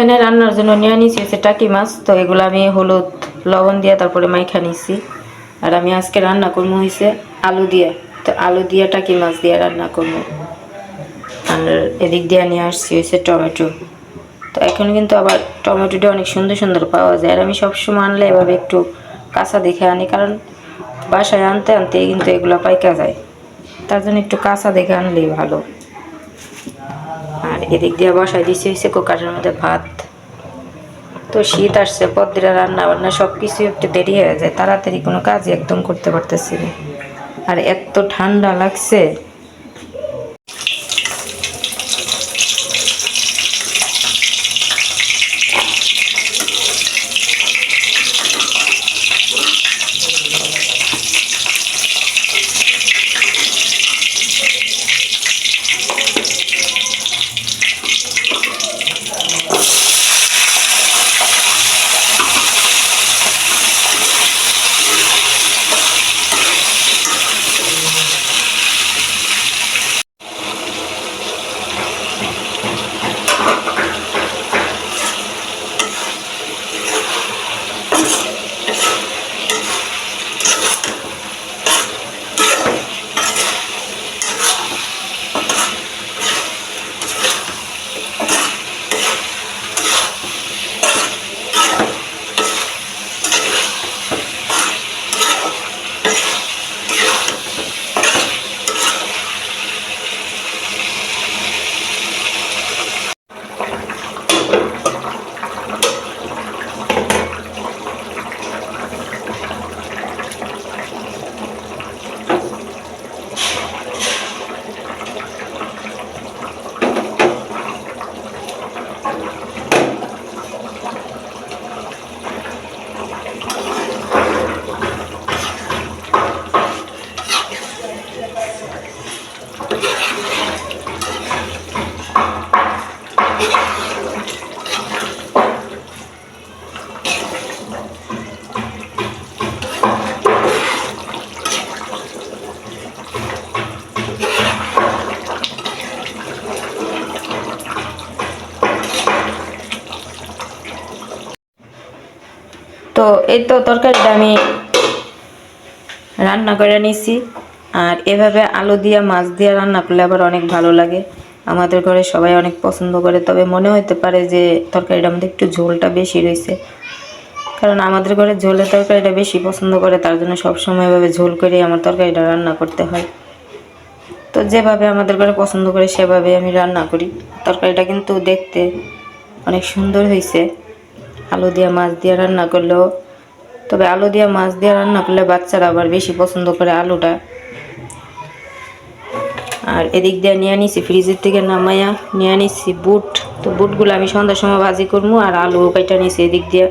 এখানে রান্নার জন্য নিয়ে নিয়েছি হচ্ছে টাকি মাছ। তো এগুলো আমি হলুদ, লবণ দিয়ে তারপরে মাইখা নিয়েছি আর আমি আজকে রান্না করব হয়েছে আলু দিয়ে। তো আলু দিয়ে টাকি মাছ দিয়ে রান্না করব। আর এদিক দিয়ে নিয়ে আসছি হয়েছে টমেটো। তো এখন কিন্তু আবার টমেটোটা অনেক সুন্দর সুন্দর পাওয়া যায়। আর আমি সবসময় আনলে এভাবে একটু কাঁচা দেখে আনি। কারণ বাসায় আনতে আনতে কিন্তু এগুলো পাইকা যায়। তার জন্য একটু কাঁচা দেখে আনলেই ভালো। এদিক দিয়ে বসাই দিছি হয়েছে কুকারের মধ্যে ভাত। তো শীত আসছে পদ্মীরা রান্না বান্না সব কিছু একটু দেরি হয়ে যায়, তাড়াতাড়ি কোনো কাজ একদম করতে পারতেছি না। আর এত ঠান্ডা লাগছে তো এই তো তরকারিটা আমি রান্না করে নিছি। আর এভাবে আলু দিয়ে, মাছ দিয়ে রান্না করলে আবার অনেক ভালো লাগে। আমাদের ঘরে সবাই অনেক পছন্দ করে, তবে মনে হতে পারে যে তরকারিটার মধ্যে একটু ঝোলটা বেশি রয়েছে। কারণ আমাদের ঘরে ঝোলের তরকারিটা বেশি পছন্দ করে, তার জন্য সবসময় এভাবে ঝোল করে আমার তরকারিটা রান্না করতে হয়। তো যেভাবে আমাদের ঘরে পছন্দ করে সেভাবে আমি রান্না করি। তরকারিটা কিন্তু দেখতে অনেক সুন্দর হয়েছে আলু দিয়ে মাছ দিয়ে রান্না করলেও, তবে আলু দিয়ে মাছ দিয়ে রান্না করলে বাচ্চারা আবার বেশি পছন্দ করে আলুটা। আর এদিক দিয়ে নিয়ে নিছি ফ্রিজের থেকে নামাইয়া, নিয়ে নিছি বুট। তো বুটগুলো আমি সন্ধ্যার সময় ভাজি করব আর আলু কাইটা নিছি এদিক দিয়ে।